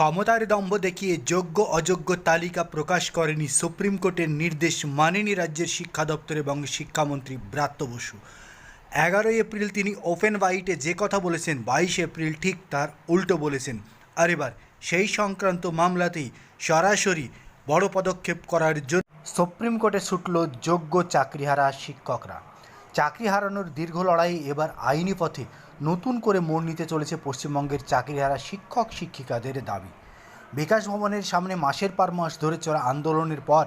ক্ষমতার দম্ভ দেখিয়ে যোগ্য, অযোগ্য তালিকা প্রকাশ করেনি সুপ্রিম কোর্টের নির্দেশ মানেনি রাজ্যের শিক্ষা দপ্তর এবং শিক্ষামন্ত্রী ব্রাত্য বসু। এগারোই এপ্রিল তিনি ওপেন হোয়াইটে যে কথা বলেছেন, বাইশ এপ্রিল ঠিক তার উল্টো বলেছেন। আর এবার সেই সংক্রান্ত মামলাতেই সরাসরি বড় পদক্ষেপ করার জন্য সুপ্রিম কোর্টে ছুটল যোগ্য চাকরিহারা শিক্ষকরা। চাকরি হারানোর দীর্ঘ লড়াই এবার আইনি পথে নতুন করে মোড় নিতে চলেছে পশ্চিমবঙ্গের চাকরিহারা শিক্ষক শিক্ষিকাদের দাবি। বিকাশ ভবনের সামনে মাসের পর মাস ধরে চলা আন্দোলনের পর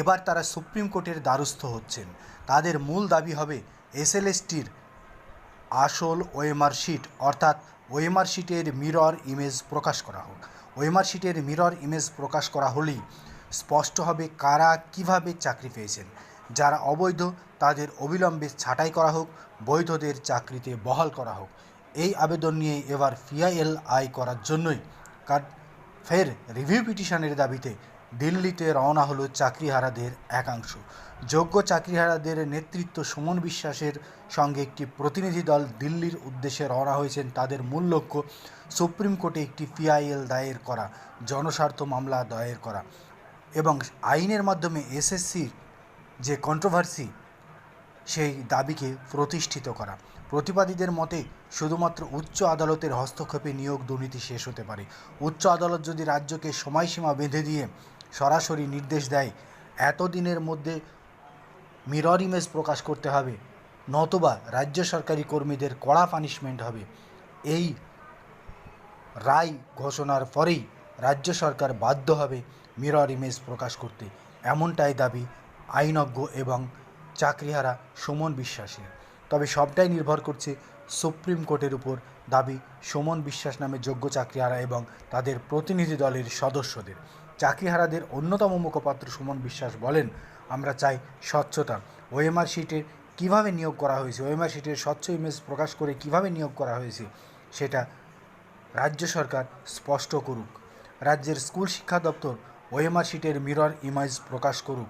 এবার তারা সুপ্রিম কোর্টের দ্বারস্থ হচ্ছেন। তাদের মূল দাবি হবে এসএলএসটির আসল ওএমআর শিট, অর্থাৎ ওএমআর শিটের মিরর ইমেজ প্রকাশ করা হোক। ওএমআর শিটের মিরর ইমেজ প্রকাশ করা হলেই স্পষ্ট হবে কারা কীভাবে চাকরি পেয়েছেন। যারা অবৈধ, তাদের অবিলম্বে ছাঁটাই করা হোক, বৈধদের চাকরিতে বহাল করা হোক। এই আবেদন নিয়ে এবার ফিআইএল আই করার জন্যই কার ফের রিভিউ পিটিশনের দাবিতে দিল্লিতে রওনা হলো চাকরিহারাদের একাংশ। যোগ্য চাকরিহারাদের নেতৃত্ব সুমন বিশ্বাসের সঙ্গে একটি প্রতিনিধি দল দিল্লির উদ্দেশ্যে রওনা হয়েছেন তাদের মূল লক্ষ্য সুপ্রিম কোর্টে একটি পিআইএল দায়ের করা, জনস্বার্থ মামলা দায়ের করা এবং আইনের মাধ্যমে এসএসসির যে কন্ট্রোভার্সি সেই দাবিকে প্রতিষ্ঠিত করা। প্রতিবাদীদের মতে, শুধুমাত্র উচ্চ আদালতের হস্তক্ষেপে নিয়োগ দুর্নীতি শেষ হতে পারে। উচ্চ আদালত যদি রাজ্যকে সময়সীমা বেঁধে দিয়ে সরাসরি নির্দেশ দেয়, এতদিনের মধ্যে মিরর ইমেজ প্রকাশ করতে হবে, নতবা রাজ্য সরকারি কর্মীদের কড়া পানিশমেন্ট হবে। এই রায় ঘোষণার পরেই রাজ্য সরকার বাধ্য হবে মিরর ইমেজ প্রকাশ করতে। এমনটাই দাবি আইনজ্ঞ এবং চাকরিহারা সুমন বিশ্বাসের। তবে সবটাই নির্ভর করছে সুপ্রিম কোর্টের উপর দাবি সুমন বিশ্বাস নামে যোগ্য চাকরিহারা এবং তাদের প্রতিনিধি দলের সদস্যদের। চাকরিহারাদের অন্যতম মুখপাত্র সুমন বিশ্বাস বলেন, আমরা চাই স্বচ্ছতা। ওএমআর শিটে কীভাবে নিয়োগ করা হয়েছে? ওএমআর শিটের স্বচ্ছ ইমেজ প্রকাশ করে কীভাবে নিয়োগ করা হয়েছে? সেটা রাজ্য সরকার স্পষ্ট করুক। রাজ্যের স্কুল শিক্ষা দপ্তর ওএমআর শিটের মিরর ইমেজ প্রকাশ করুক।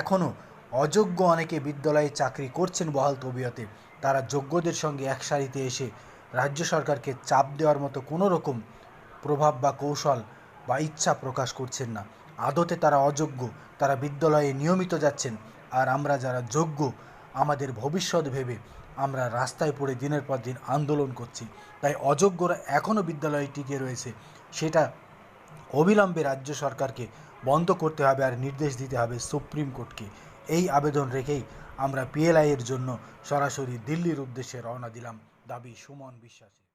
এখনও অযোগ্য অনেকে বিদ্যালয়ে চাকরি করছেন বহাল তবিয়তে। তারা যোগ্যদের সঙ্গে এক সারিতে এসে রাজ্য সরকারকে চাপ দেওয়ার মতো কোনো রকম প্রভাব বা কৌশল বা ইচ্ছা প্রকাশ করছেন না। আদতে তারা অযোগ্য, তারা বিদ্যালয়ে নিয়মিত যাচ্ছেন। আর আমরা যারা যোগ্য, আমাদের ভবিষ্যৎ ভেবে আমরা রাস্তায় পড়ে দিনের পর দিন আন্দোলন করছি। তাই অযোগ্যরা এখনও বিদ্যালয়ে টিকে রয়েছে, সেটা অবিলম্বে রাজ্য সরকারকে বন্ধ করতে হবে আর নির্দেশ দিতে হবে সুপ্রিম কোর্টকে। এই আবেদন রেখেই আমরা পিএলআইয়ের জন্য সরাসরি দিল্লির উদ্দেশ্যে রওনা দিলাম। দাবি সুমন বিশ্বাসের।